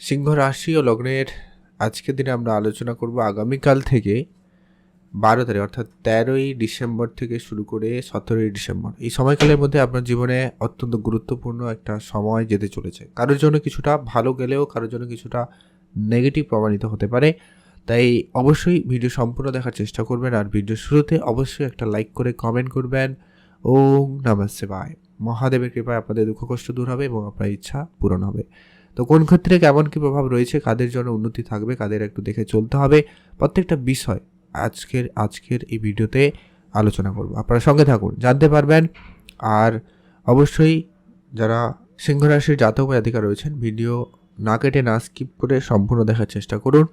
সিংহ রাশি ও লগ্নের আজকের দিনে আমরা আলোচনা করব আগামীকাল থেকে বারো তারিখ, অর্থাৎ তেরোই ডিসেম্বর থেকে শুরু করে সতেরোই ডিসেম্বর। এই সময়কালের মধ্যে আপনার জীবনে অত্যন্ত গুরুত্বপূর্ণ একটা সময় যেতে চলেছে। কারোর জন্য কিছুটা ভালো গেলেও কারোর জন্য কিছুটা নেগেটিভ প্রমাণিত হতে পারে। তাই অবশ্যই ভিডিও সম্পূর্ণ দেখার চেষ্টা করবেন আর ভিডিও শুরুতে অবশ্যই একটা লাইক করে কমেন্ট করবেন। ওম নমস্তে বাই মহাদেবের কৃপায় আপনাদের দুঃখ কষ্ট দূর হবে এবং আপনার ইচ্ছা পূরণ হবে। তো কোন ক্ষেত্রে কেমন কী প্রভাব রয়েছে, কাদের জন্য উন্নতি থাকবে, কাদের একটু দেখে চলতে হবে, প্রত্যেকটা বিষয় আজকের আজকের এই ভিডিওতে আলোচনা করব। আপনারা সঙ্গে থাকুন, জানতে পারবেন। আর অবশ্যই যারা সিংহ রাশির জাতক জাতিকা রয়েছেন, ভিডিও না কেটে, না স্কিপ করে সম্পূর্ণ দেখার চেষ্টা করুন।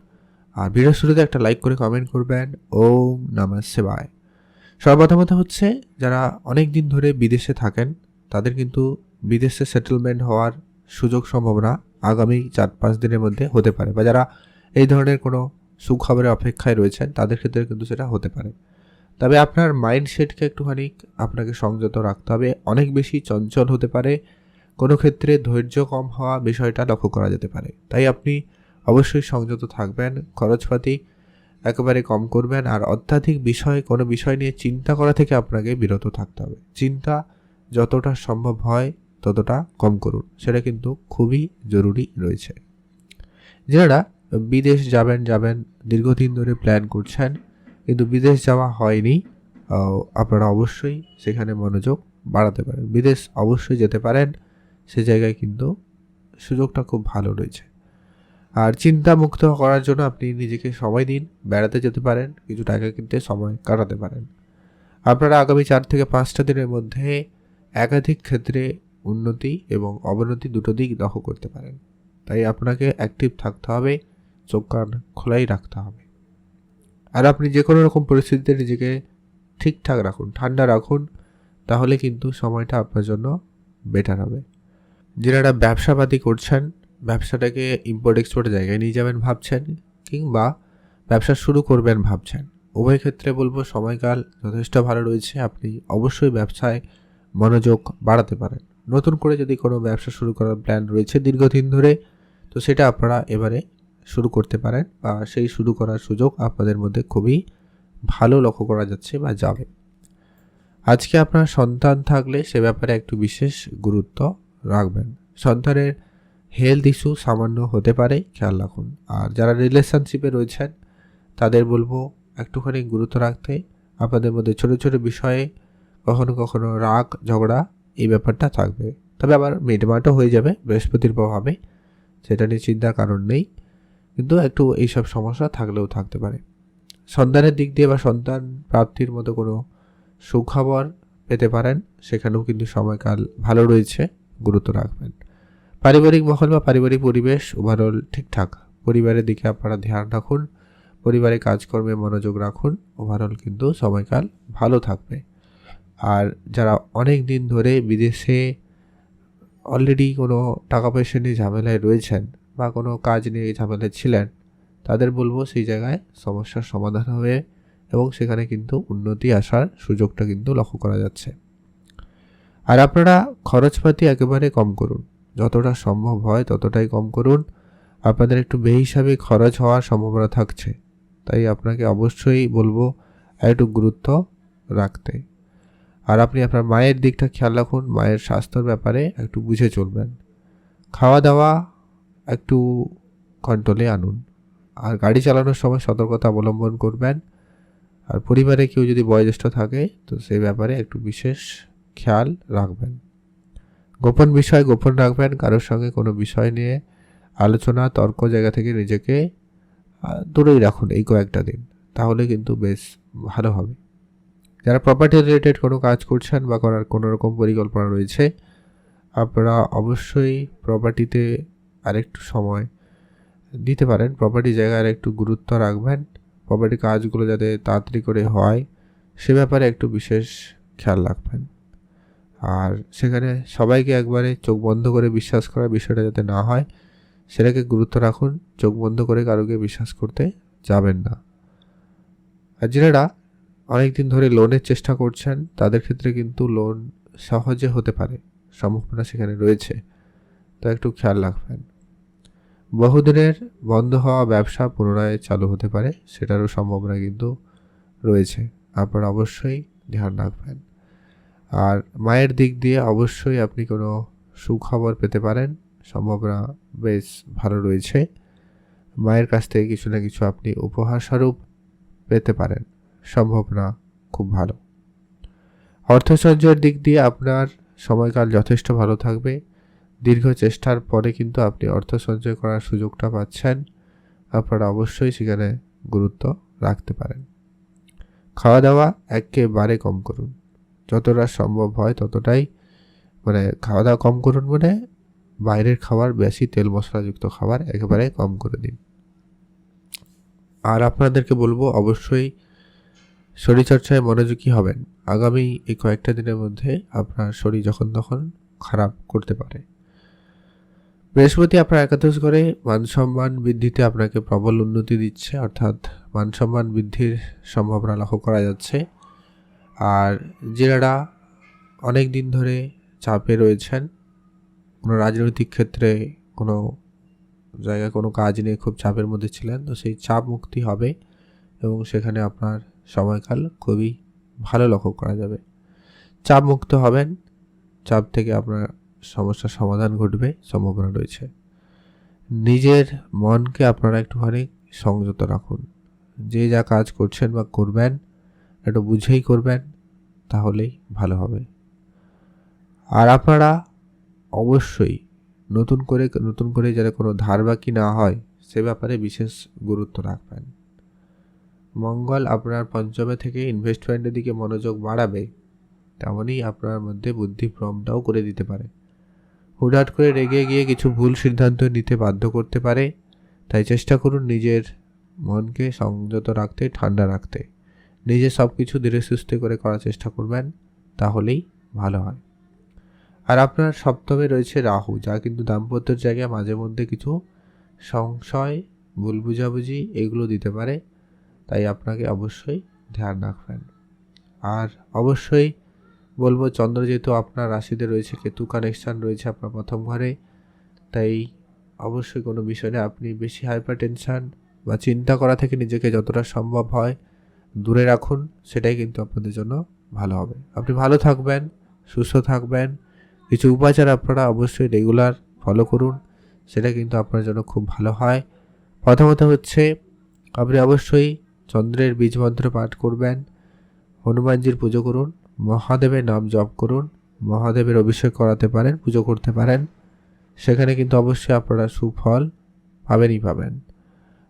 আর ভিডিও শুরুতে একটা লাইক করে কমেন্ট করবেন। ওম নমঃ শিবায়। সর্বপ্রথমত হচ্ছে, যারা অনেক দিন ধরে বিদেশে থাকেন, তাদের কিন্তু বিদেশে সেটেলমেন্ট হওয়ার সুযোগ সম্ভাবনা আগামী চার পাঁচ দিনের মধ্যে হতে পারে বা যারা এই ধরনের কোনো সুখবরের অপেক্ষায় রয়েছেন, তাদের ক্ষেত্রে কিন্তু সেটা হতে পারে। তবে আপনার মাইন্ডসেটকে একটুখানি আপনাকে সংযত রাখতে হবে। অনেক বেশি চঞ্চল হতে পারে। কোনো ক্ষেত্রে ধৈর্য কম হওয়া বিষয়টা লক্ষ্য করা যেতে পারে। তাই আপনি অবশ্যই সংযত থাকবেন, খরচপাতি একেবারে কম করবেন আর অত্যাধিক বিষয়, কোনো বিষয় নিয়ে চিন্তা করা থেকে আপনাকে বিরত থাকতে হবে। চিন্তা যতটা সম্ভব হয় ততটা কম করুন। সেটা কিন্তু খুবই জরুরি রয়েছে। যারা বিদেশ যাবেন যাবেন, দীর্ঘদিন ধরে প্ল্যান করছেন, কিন্তু বিদেশ যাওয়া হয়নি আপনারা অবশ্যই সেখানে মনোযোগ বাড়াতে পারেন। বিদেশ অবশ্যই যেতে পারেন, সে জায়গায় কিন্তু সুযোগটা খুব ভালো রয়েছে। আর চিন্তা মুক্ত করার জন্য আপনি নিজেকে সময় দিন, বেড়াতে যেতে পারেন, কিছু টাকা কিনতে সময় কাটাতে পারেন। আপনারা আগামী চার থেকে পাঁচটা দিনের মধ্যে একাধিক ক্ষেত্রে উন্নতি এবং অবনতি দুটো দিক দখল করতে পারেন। তাই আপনাকে অ্যাক্টিভ থাকতে হবে, চোখ কান খোলাই রাখতে হবে। আর আপনি যে কোনো রকম পরিস্থিতিতে নিজেকে ঠিকঠাক রাখুন, ঠান্ডা রাখুন, তাহলে কিন্তু সময়টা আপনার জন্য বেটার হবে। যারা ব্যবসাপাতি করছেন, ব্যবসাটাকে ইম্পোর্ট এক্সপোর্টের জায়গায় নিয়ে যাবেন ভাবছেন, কিংবা ব্যবসা শুরু করবেন ভাবছেন, উভয় ক্ষেত্রে বলব সময়কাল যথেষ্ট ভালো রয়েছে, আপনি অবশ্যই ব্যবসায় মনোযোগ বাড়াতে পারেন। নতুন করে যদি কোনো ব্যবসা শুরু করার প্ল্যান রয়েছে দীর্ঘদিন ধরে, তো সেটা আপনারা এবারে শুরু করতে পারেন বা সেই শুরু করার সুযোগ আপনাদের মধ্যে খুবই ভালো লক্ষ্য করা যাচ্ছে বা যাবে। আজকে আপনার সন্তান থাকলে সে ব্যাপারে একটু বিশেষ গুরুত্ব রাখবেন। সন্তানের হেলথ ইস্যু সামান্য হতে পারে, খেয়াল রাখুন। আর যারা রিলেশনশিপে রয়েছেন, তাদের বলব একটুখানি গুরুত্ব রাখতে। আপনাদের মধ্যে ছোটো ছোটো বিষয়ে কখনো কখনো রাগ, ঝগড়া এই ব্যাপারটা থাকবে। তবে আবার মিটমাটও হয়ে যাবে, বৃহস্পতির প্রভাবে সেটা নিয়ে চিন্তার কারণ নেই। কিন্তু একটু এইসব সমস্যা থাকলেও থাকতে পারে। সন্তানের দিক দিয়ে বা সন্তান প্রাপ্তির মতো কোনো সুখবর পেতে পারেন, সেখানেও কিন্তু সময়কাল ভালো রয়েছে, গুরুত্ব রাখবেন। পারিবারিক মহল বা পারিবারিক পরিবেশ ওভারঅল ঠিকঠাক। পরিবারের দিকে আপনারা ধ্যান রাখুন, পরিবারের কাজকর্মে মনোযোগ রাখুন ওভারঅল কিন্তু সময়কাল ভালো থাকবে। আর যারা অনেক দিন ধরে বিদেশে অলরেডি কোনো টাকা পয়সা নিয়ে ঝামেলায় রয়েছেন বা কোনো কাজ নিয়ে ঝামেলায় ছিলেন, তাদের বলব সেই জায়গায় সমস্যার সমাধান হবে এবং সেখানে কিন্তু উন্নতি আসার সুযোগটা কিন্তু লক্ষ্য করা যাচ্ছে। আর আপনারা খরচপাতি একেবারে কম করুন। যতটা সম্ভব হয় ততটাই কম করুন। আপনাদের একটু বেহিসাবে খরচ হওয়ার সম্ভাবনা থাকছে। তাই আপনাকে অবশ্যই বলব একটু গুরুত্ব রাখতে। আর আপনি আপনার মায়ের দিকটা খেয়াল রাখুন, মায়ের স্বাস্থ্যর ব্যাপারে একটু বুঝে চলবেন। খাওয়া দাওয়া একটু কন্ট্রোলে আনুন। আর গাড়ি চালানোর সময় সতর্কতা অবলম্বন করবেন। আর পরিবারে কেউ যদি বয়োজ্যেষ্ঠ থাকে, তো সেই ব্যাপারে একটু বিশেষ খেয়াল রাখবেন। গোপন বিষয় গোপন রাখবেন, কারোর সঙ্গে কোনো বিষয় নিয়ে আলোচনা, তর্ক জায়গা থেকে নিজেকে দূরেই রাখুন এই কয়েকটা দিন। তাহলে কিন্তু বেশ ভালো হবে। যারা প্রপার্টি রিলেটেড কোনো কাজ করছেন বা করার কোনো রকম পরিকল্পনা রয়েছে, আপনারা অবশ্যই প্রপার্টিতে আরেকটু সময় দিতে পারেন। প্রপার্টি জায়গায় একটু গুরুত্ব রাখবেন। প্রপার্টি কাজগুলো যাতে তাড়াতাড়ি করে হয়, সে ব্যাপারে একটু বিশেষ খেয়াল রাখবেন। আর সেখানে সবাইকে একবারে চোখ বন্ধ করে বিশ্বাস করার বিষয়টা যাতে না হয়, সেটাকে গুরুত্ব রাখুন। চোখ বন্ধ করে কারোকে বিশ্বাস করতে যাবেন না। আর যারা অনেকদিন ধরে লোনের চেষ্টা করছেন, তাদের ক্ষেত্রে কিন্তু লোন সহজে হতে পারে। সম্ভাবনা সেখানে রয়েছে। তো একটু খেয়াল রাখবেন। বহুদিনের বন্ধ হওয়া ব্যবসা পুনরায় চালু হতে পারে, সেটারও সম্ভাবনা কিন্তু রয়েছে। আপনারা অবশ্যই ধ্যান রাখবেন। আর মায়ের দিক দিয়ে অবশ্যই আপনি কোনো সুখবর পেতে পারেন। সম্ভাবনা বেশ ভালো রয়েছে। মায়ের কাছ থেকে কিছু না কিছু আপনি উপহার স্বরূপ পেতে পারেন। সম্ভাবনা খুব ভালো। অর্থ সঞ্চয়ের দিক দিয়ে আপনার সময়কাল যথেষ্ট ভালো থাকবে। দীর্ঘ চেষ্টার পরে কিন্তু আপনি অর্থ সঞ্চয় করার সুযোগটা পাচ্ছেন। আপনারা অবশ্যই সেখানে গুরুত্ব রাখতে পারেন। খাওয়া দাওয়া একেবারে কম করুন। যতটা সম্ভব হয় ততটাই মানে খাওয়া দাওয়া কম করুন মানে বাইরের খাবার বেশি তেল মশলাযুক্ত খাবার একেবারে কম করে দিন। আর আপনাদেরকে বলব, অবশ্যই শরীরচর্চায় মনোযোগী হবেন। আগামী এই কয়েকটা দিনের মধ্যে আপনার শরীর যখন তখন খারাপ করতে পারে। বৃহস্পতি আপনার একাদশ করে মান সম্মান বৃদ্ধিতে আপনাকে প্রবল উন্নতি দিচ্ছে, অর্থাৎ মান সম্মান বৃদ্ধির সম্ভাবনা লক্ষ্য করা যাচ্ছে। আর যারা অনেক দিন ধরে চাপে রয়েছেন। কোনো রাজনৈতিক ক্ষেত্রে কোনো জায়গায় কোনো কাজ নিয়ে খুব চাপের মধ্যে ছিলেন, তো সেই চাপ মুক্তি হবে এবং সেখানে আপনার সময়কাল খুবই ভালো লক্ষ্য করা যাবে। চাপ মুক্ত হবেন, চাপ থেকে আপনার সমস্যার সমাধান ঘটবে, সম্ভাবনা রয়েছে। নিজের মনকে আপনারা একটুখানি সংযত রাখুন। যে যা কাজ করছেন বা করবেন, একটু বুঝেই করবেন, তাহলেই ভালো হবে। আর আপনারা অবশ্যই নতুন করে নতুন করে যারা কোনো ধার বাকি না হয়, সে ব্যাপারে বিশেষ গুরুত্ব রাখবেন। মঙ্গল আপনার পঞ্চমে থেকে ইনভেস্টমেন্টের দিকে মনোযোগ বাড়াবে, তেমনই আপনার মধ্যে বুদ্ধি ভ্রমটাও করে দিতে পারে। হুটহাট করে রেগে গিয়ে কিছু ভুল সিদ্ধান্ত নিতে বাধ্য করতে পারে, তাই চেষ্টা করুন নিজের মনকে সংযত রাখতে, ঠান্ডা রাখতে। নিজে সব কিছু ধীরে সুস্থে করে করার চেষ্টা করবেন, তাহলেই ভালো হয়। আর আপনার সপ্তমে রয়েছে রাহু, যা কিন্তু দাম্পত্যের জায়গায় মাঝে মধ্যে কিছু সংশয়, ভুল বুঝাবুঝি এগুলো দিতে পারে। তাই আপনাকে অবশ্যই ধ্যান রাখবেন। আর অবশ্যই বলব, চন্দ্র যেহেতু আপনার রাশিতে রয়েছে, কেতু কানেকশান রয়েছে আপনার প্রথম ঘরে, তাই অবশ্যই কোনো বিষয় আপনি বেশি হাইপার টেনশান বা চিন্তা করা থেকে নিজেকে যতটা সম্ভব হয় দূরে রাখুন, সেটাই কিন্তু আপনাদের জন্য ভালো হবে। আপনি ভালো থাকবেন, সুস্থ থাকবেন, কিছু উপাচার আপনারা অবশ্যই রেগুলার ফলো করুন, সেটা কিন্তু আপনার জন্য খুব ভালো হয়। প্রথমত হচ্ছে, আপনি অবশ্যই চন্দ্রের বীজ মন্ত্র পাঠ করবেন। হনুমানজির পুজো করুন, মহাদেবের নাম জপ করুন, মহাদেবের অভিষেক করাতে পারেন, পুজো করতে পারেন। সেখানে কিন্তু অবশ্যই আপনারা সুফল পাবেনই পাবেন।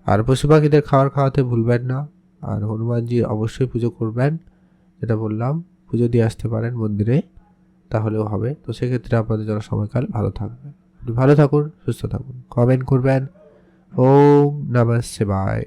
আর পশু পাখিদের খাওয়ার খাওয়াতে ভুলবেন না, আর হনুমানজি অবশ্যই পুজো করবেন। যেটা বললাম, পুজো দিয়ে আসতে পারেন মন্দিরে, তাহলেও হবে। তো সেক্ষেত্রে আপনাদের জন্য সময়কাল ভালো থাকবে। ভালো থাকুন, সুস্থ থাকুন কমেন্ট করবেন। ওম নমঃ শিবায়।